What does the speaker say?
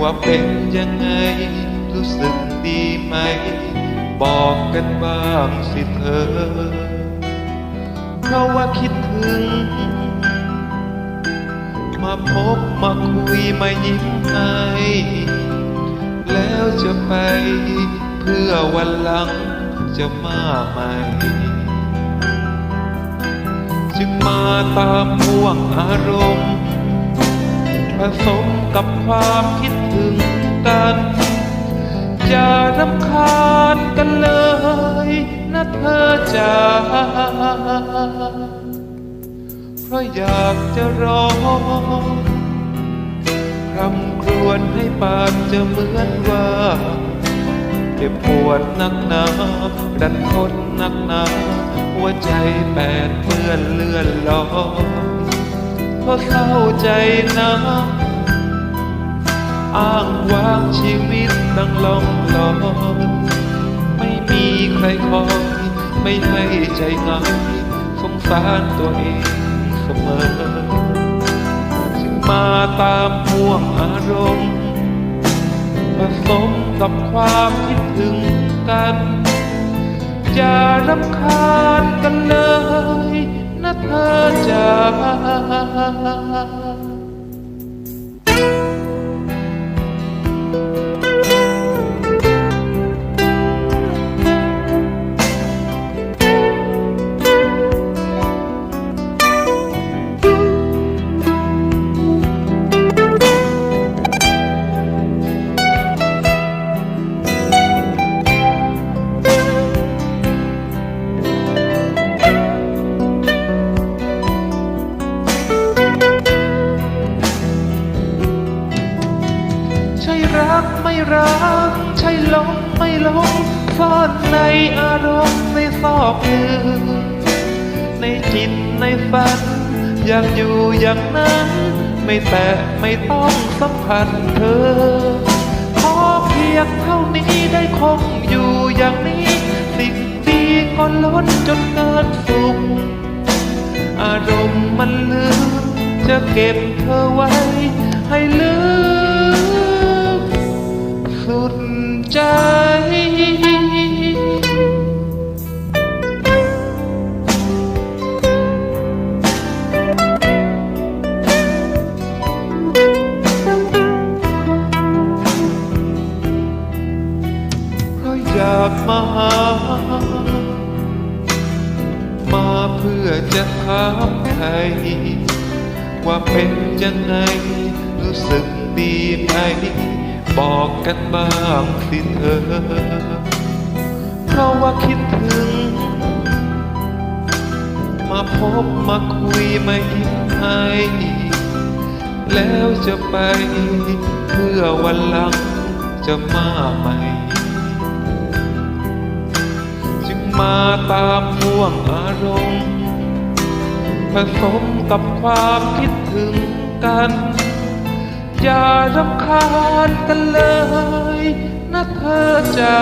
ว่าเป็นยังไงรู้สึกดีไหม บอกกันบ้างสิเธอ เพราะว่าคิดถึง มาพบมาคุยมายิ้มให้แล้วจะไปเพื่อวันหลังจะมาใหม่จึงมาตามห่วงอารมณ์ สมกับความคิดถึงกันอย่ารำคาญกันเลยนะเธอจ๋าเพราะอยากจะร้องคำครวญให้ปานจะเหมือนว่าเจ็บปวดนักหนาดันทนนักหนาหัวใจแปดเปื้อนเลื่อนลอย พราะเศร้าใจนะอ้างว้างชีวิตดังลองลอยไม่มีใครคอย ไม่ให้ใจง่ายสงสารตัวเองเสมอจึงมาตามห่วงอารมณ์ผสมกับความคิดถึงกัน อย่ารำคาญกันเลย น กไม่รัก ใช่หลงไม่หลงซ่อนในอารมณ์ในซอกลึกในจิตในฝัน อยากอยู่อย่างนั้น ไม่แตะไม่ต้องสัมผัสเธอขอเพียงเท่านี้ได้คงอยู่อย่างนี้สิ่งดีก็ล้นจนเกินสุขอารมณ์มันลืมจะเก็บเธอไว้ ให้ลึ ใจเพราะอยากมาหา มาเพื่อจะถามใครว่าเป็นยังไงรู้สึกดีไหม บอกกันบ้างสิเธอ เพราะว่าคิดถึง มาพบมาคุยมายิ้มให้แล้วจะไปเพื่อวันหลังจะมาใหม่ จึงมาตามห่วงอารมณ์ผสมกับความคิดถึงกัน อย่ารำคาญกันเลยนะเธอจ๋า